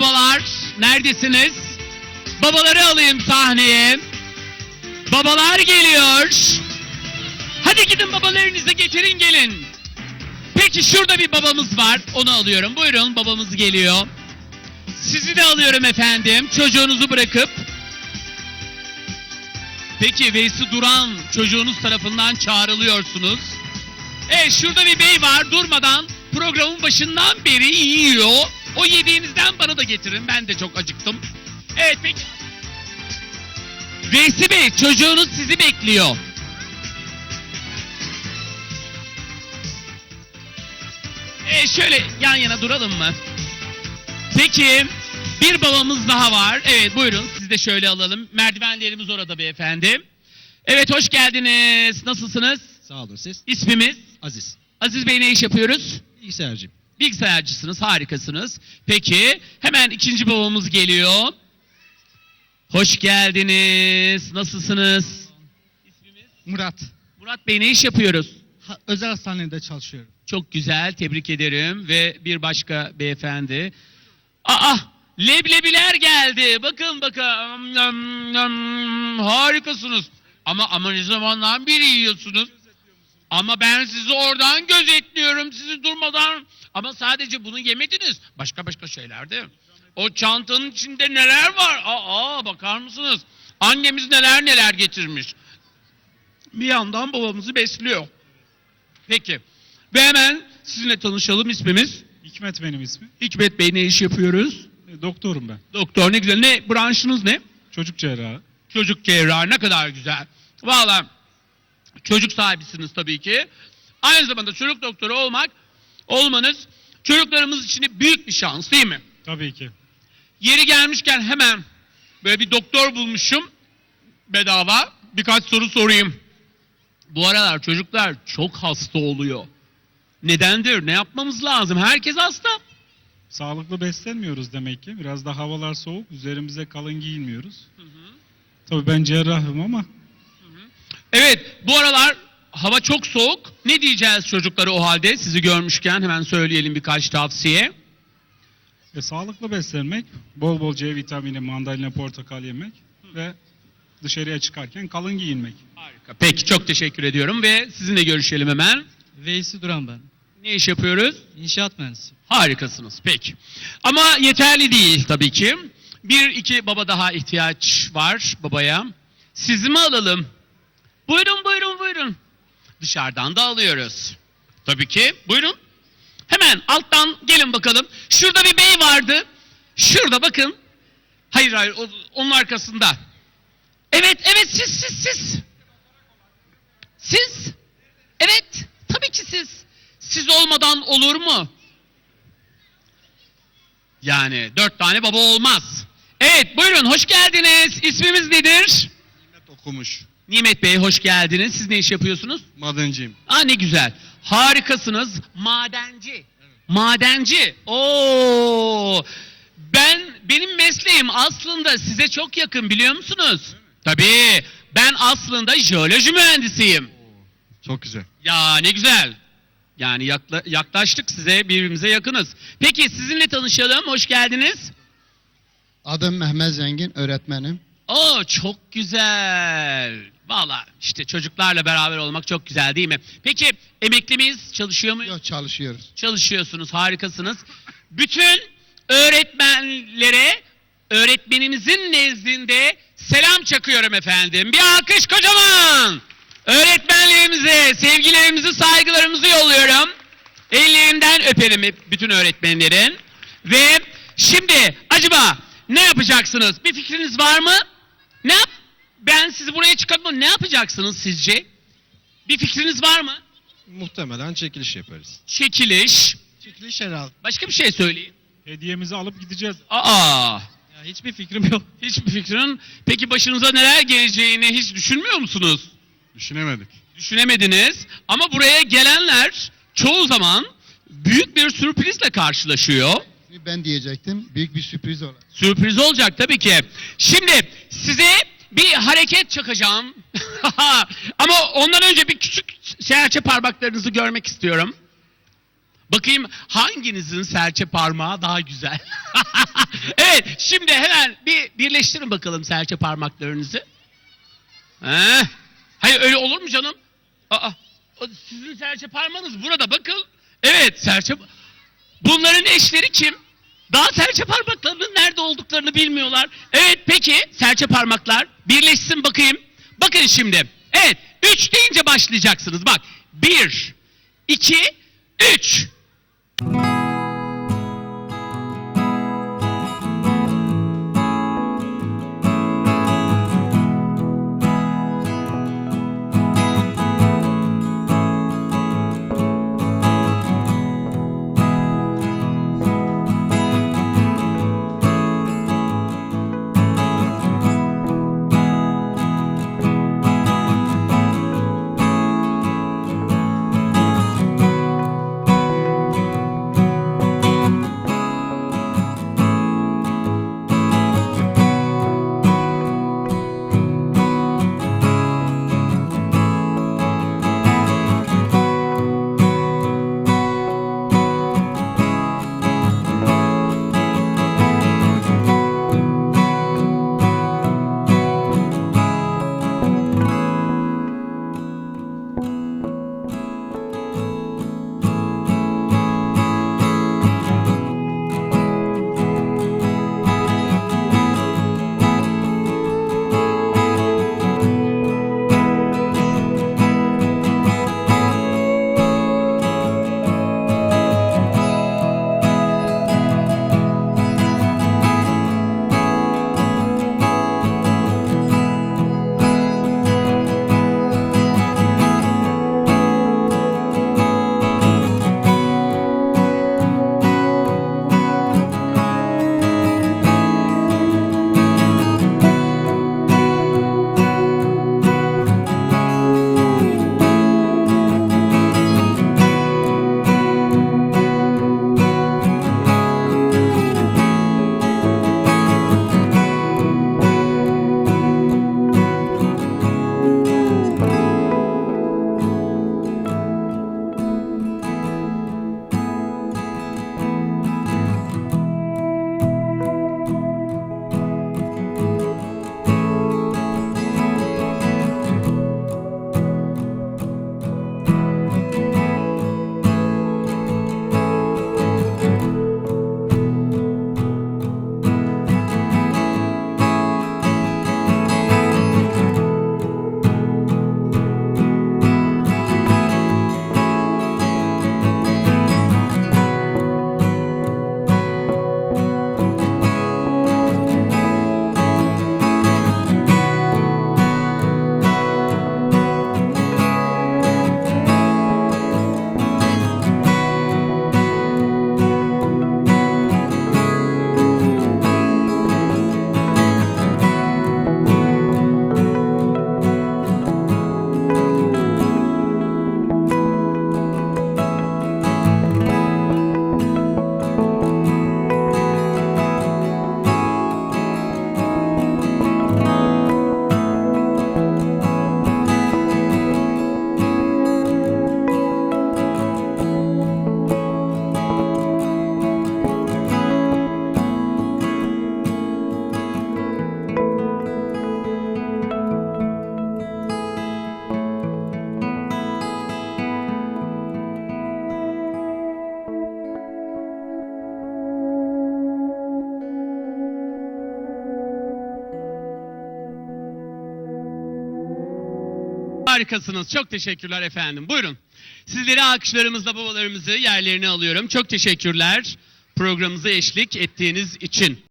babalar neredesiniz? Babaları alayım sahneye. Babalar geliyor. Hadi gidin babalarınızı getirin gelin. Peki şurada bir babamız var. Onu alıyorum. Buyurun babamız geliyor. Sizi de alıyorum efendim. Çocuğunuzu bırakıp. Peki Veysi Duran çocuğunuz tarafından çağrılıyorsunuz. Evet şurada bir bey var durmadan programın başından beri yiyor. O yediğinizden bana da getirin. Ben de çok acıktım. Evet peki. Veysi Bey çocuğunuz sizi bekliyor. E şöyle yan yana duralım mı? Peki bir babamız daha var. Evet buyurun siz de şöyle alalım. Merdivenlerimiz orada beyefendi. Evet hoş geldiniz. Nasılsınız? Sağ olun siz. İsmimiz? Aziz. Aziz Bey ne iş yapıyoruz? Bilgisayarcıyım. Bilgisayarcısınız, harikasınız. Peki, hemen ikinci babamız geliyor. Hoş geldiniz. Nasılsınız? Murat. Murat Bey ne iş yapıyoruz? Ha- özel hastanede çalışıyorum. Çok güzel, tebrik ederim. Ve bir başka beyefendi. Aa, leblebiler geldi. Bakın bakın. Nam, nam. Harikasınız. Ama ama ne zamandan beri yiyorsunuz? Ama ben sizi oradan gözetliyorum. Sizi durmadan. Ama sadece bunu yemediniz. Başka başka şeyler de. O çantanın içinde neler var? Aa, bakar mısınız? Annemiz neler neler getirmiş. Bir yandan babamızı besliyor. Peki. Ve hemen sizinle tanışalım ismimiz. Hikmet benim ismim. Hikmet Bey ne iş yapıyoruz? E, Doktorum ben. Doktor ne güzel. Ne branşınız ne? Çocuk cerrahı. Çocuk cerrahı ne kadar güzel. Valla çocuk sahibisiniz tabii ki. Aynı zamanda çocuk doktoru olmak, olmanız çocuklarımız için de büyük bir şans değil mi? Tabii ki. Yeri gelmişken hemen böyle bir doktor bulmuşum bedava. Birkaç soru sorayım. Bu aralar çocuklar çok hasta oluyor. Nedendir? Ne yapmamız lazım? Herkes hasta. Sağlıklı beslenmiyoruz demek ki. Biraz da havalar soğuk. Üzerimize kalın giyinmiyoruz. Tabii ben cerrahım ama Evet bu aralar hava çok soğuk. Ne diyeceğiz çocuklara o halde? Sizi görmüşken hemen söyleyelim birkaç tavsiye. e, sağlıklı beslenmek, bol bol C vitamini, mandalina, portakal yemek ve dışarıya çıkarken kalın giyinmek. Harika. Peki çok teşekkür ediyorum ve sizinle görüşelim hemen. Veysi Duran ben. Ne iş yapıyoruz? İnşaat mühendisi. Harikasınız. Peki. Ama yeterli değil tabii ki. Bir iki baba daha ihtiyaç var babaya. Sizi mi alalım? Buyurun buyurun buyurun. Dışarıdan da alıyoruz. Tabii ki. Buyurun. Hemen alttan gelin bakalım. Şurada bir bey vardı. Şurada bakın. Hayır hayır onun arkasında. Evet evet siz siz siz. Siz. Evet tabii ki siz. Siz olmadan olur mu? Yani dört tane baba olmaz. Evet buyurun hoş geldiniz. İsmimiz nedir? okumuş. Nimet Bey hoş geldiniz. Siz ne iş yapıyorsunuz? Madenciyim. Aa ne güzel. Harikasınız. Madenci. Madenci. Oo. Ben benim mesleğim aslında size çok yakın biliyor musunuz? Tabii. Ben aslında jeoloji mühendisiyim. Çok güzel. Ya ne güzel. Yani yakla- yaklaştık size, birbirimize yakınız. Peki sizinle tanışalım. Hoş geldiniz. Adım Mehmet Zengin, öğretmenim. Oo çok güzel. Valla işte çocuklarla beraber olmak çok güzel değil mi? Peki emekli miyiz? Çalışıyor muyuz? Yok çalışıyoruz. Çalışıyorsunuz, harikasınız. Bütün öğretmenlere öğretmenimizin nezdinde selam çakıyorum efendim. Bir alkış kocaman. Öğretmenlerimize sevgilerimizi, saygılarımızı yolluyorum. Ellerinden öperim bütün öğretmenlerin. Ve şimdi acaba ne yapacaksınız? Bir fikriniz var mı? Ne yap? Ben sizi buraya çıkartmam. Ne yapacaksınız sizce? Bir fikriniz var mı? Muhtemelen çekiliş yaparız. Çekiliş. Çekiliş herhalde. Başka bir şey söyleyin. Hediyemizi alıp gideceğiz. Aa, Ya hiçbir fikrim yok. hiçbir fikrin. Peki başınıza neler geleceğini hiç düşünmüyor musunuz? Düşünemedik. Düşünemediniz. Ama buraya gelenler çoğu zaman büyük bir sürprizle karşılaşıyor. Ben diyecektim, büyük bir sürpriz olacak. Sürpriz olacak tabii ki. Şimdi size bir hareket çakacağım. Ama ondan önce bir küçük serçe parmaklarınızı görmek istiyorum. Bakayım hanginizin serçe parmağı daha güzel. evet şimdi hemen bir birleştirin bakalım serçe parmaklarınızı. He? Hayır öyle olur mu canım? Aa, sizin serçe parmağınız burada bakın. Evet serçe... Bunların eşleri kim? Daha serçe parmaklarının nerede olduklarını bilmiyorlar. Evet peki serçe parmaklar birleşsin bakayım. Bakın şimdi. Evet 3 deyince başlayacaksınız. Bak 1, 2, 3. you Harikasınız. Çok teşekkürler efendim. Buyurun. Sizleri alkışlarımızla babalarımızı yerlerine alıyorum. Çok teşekkürler programımıza eşlik ettiğiniz için.